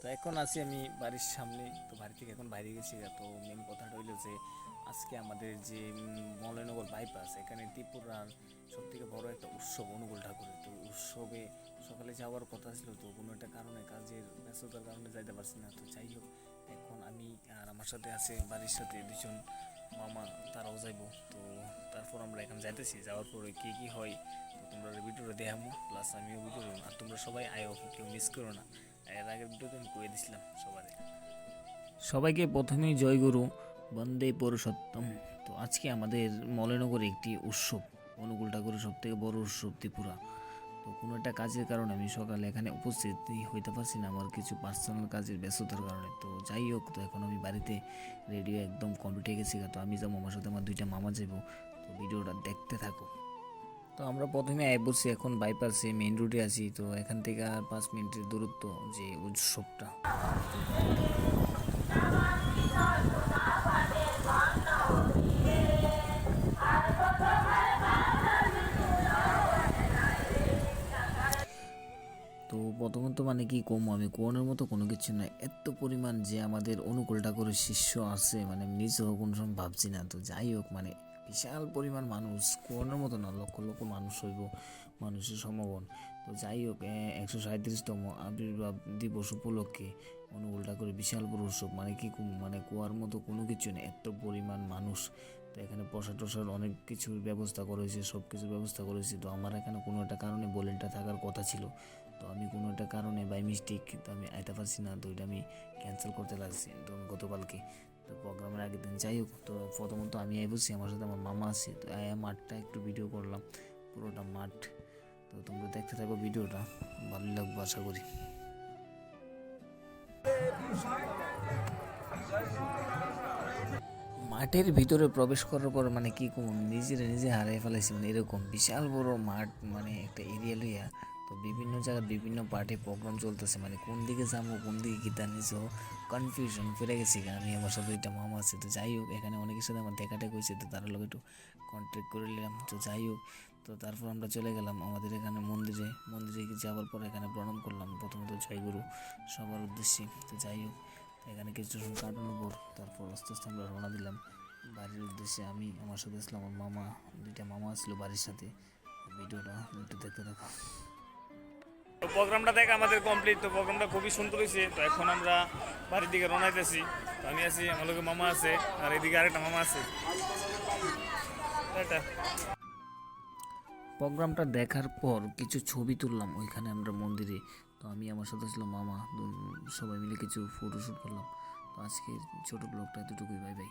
তো এখন আছি আমি বাড়ির সামনে, তো বাড়ি থেকে এখন বাইরে গেছি, তো মেন কথাটা হইল যে আজকে আমাদের যে মলয়নগর বাইপাস এখানে ত্রিপুরার সব থেকে বড় একটা উৎসব অনুকূল ঠাকুরের। তো উৎসবে সকালে যাওয়ার কথা ছিল, তো কোনো একটা কারণে কাজের ব্যস্ততার কারণে যাইতে পারছি না। তো যাই হোক, এখন আমি আর আমার সাথে আছে, বাড়ির সাথে দুজন মামা, তারাও যাইবো। তো তারপর আমরা এখন যাইতেছি, যাওয়ার পরে কী কী হয়, তো তোমরা ভিডিওটা দেখাবো প্লাস আমিও ভিডিও আর তোমরা সবাই আয়ো, কেউ মিস করো না। এর আগের ভিডিওতে আমি দিছিলাম সবারে। সবাইকে প্রথমেই জয়গুরু, বন্দে পুরুষোত্তম। তো আজকে আমাদের মলয়নগরে একটি উৎসব, অনুকূল ঠাকুরের সব থেকে বড় উৎসব ত্রিপুরা। তো কোনো একটা কাজের কারণে আমি সকালে এখানে উপস্থিত হইতে পারছি না, আমার কিছু পার্সোনাল কাজের ব্যস্ততার কারণে। তো যাই হোক, তো এখন আমি বাড়িতে রেডিও একদম কমপ্লিট হয়ে গেছি তো আমি যাব, আমার সাথে আমার দুইটা মামা যাব তো ভিডিওটা দেখতে থাকো। তো আমরা প্রথমে আয় বসছি এখন বাইপাসে মেইন রোডে আছি, তো এখান থেকে আর পাঁচ মিনিটের দূরত্ব যে উৎসবটা। তো প্রথমত মানে কি কম? আমি কোয়ানোর মতো কোনো কিছু নয়, এত পরিমাণ যে আমাদের অনুকূল ঠাকুরের শিষ্য আছে মানে নিজেও কোনো সময় ভাবছি না, তো যাই হোক মানে বিশাল পরিমাণ মানুষ, কোয়ানোর মতো না, লক্ষ লক্ষ মানুষ হইব, মানুষের সমাগম তো যাই হোক একশো সাঁত্রিশতম আবির্ভাব দিবস উপলক্ষে অনুকূল করে বিশাল বড় উৎসব। মানে কি মানে কুয়ার মতো কোনো কিছু নেই, এত পরিমাণ মানুষ। তো এখানে প্রসাদ টসাদ অনেক কিছুর ব্যবস্থা করা হয়েছে, সব কিছুর ব্যবস্থা করা হয়েছে। তো আমার এখানে কোনো একটা কারণে বোলেনটা থাকার কথা ছিল। তো আমি কোনো একটা কারণে বাই মিস্টেক তো আমি আইতে পারছি না, তো এটা আমি ক্যান্সেল করতে লাগছি। তো গতকালকে তো প্রোগ্রামের আগের দিন যাই হোক, তো প্রথমত আমি আই আমার সাথে আমার মামা আছে, তো মাঠটা একটু ভিডিও করলাম, পুরোটা মাঠ। তো তোমরা দেখতে থাকো ভিডিওটা ভালো লাগবে আশা করি। মাঠের ভিতরে প্রবেশ করার পর মানে কি কম, নিজের নিজে হারাই ফেলাইছি মানে এরকম বিশাল বড় মাঠ মানে একটা এরিয়া লইয়া তো বিভিন্ন জায়গায় বিভিন্ন পার্টি প্রোগ্রাম চলতেছে। মানে কোন দিকে যাব, কোন দিকে গীতা নিজেও কনফিউশন ফিরে গেছি। আমি আমার সাথে একটা মামা আছে, তো যাই হোক, এখানে অনেকের সাথে আমার দেখাটা হয়েছে, তো তার লোক একটু কন্ট্যাক্ট করে নিলাম, তো যাই হোক। তো তারপর আমরা চলে গেলাম আমাদের এখানে মন্দিরে। মন্দিরে যাওয়ার পর এখানে প্রণাম করলাম, প্রথমত জয়গুরু সবার উদ্দেশ্যে। তো যাই হোক, এখানে কিছু কাটানোর পর তারপর আস্তে আস্তে আমরা রওনা দিলাম বাড়ির উদ্দেশ্যে। আমি, আমার সাথে আসলাম আমার মামা, দুইটা মামা আসলো বাড়ির সাথে। ভিডিওটা একটু দেখতে দেখো তো প্রোগ্রামটা দেখ, আমাদের কমপ্লিট তো প্রোগ্রামটা খুবই সুন্দর হয়েছে। তো এখন আমরা বাড়ির দিকে রওনা দিতেছি। তো আমি আছি, আমার লোকের মামা আছে, আর এদিকে আরেকটা মামা আছে। প্রোগ্রামটা দেখার পর কিছু ছবি তুললাম ওইখানে আমরা মন্দিরে। তো আমি, আমার সাথে ছিল মামা সবাই মিলে কিছু ফটোশ্যুট করলাম। তো আজকের ছোটো ব্লগটা এতটুকুই বাই বাই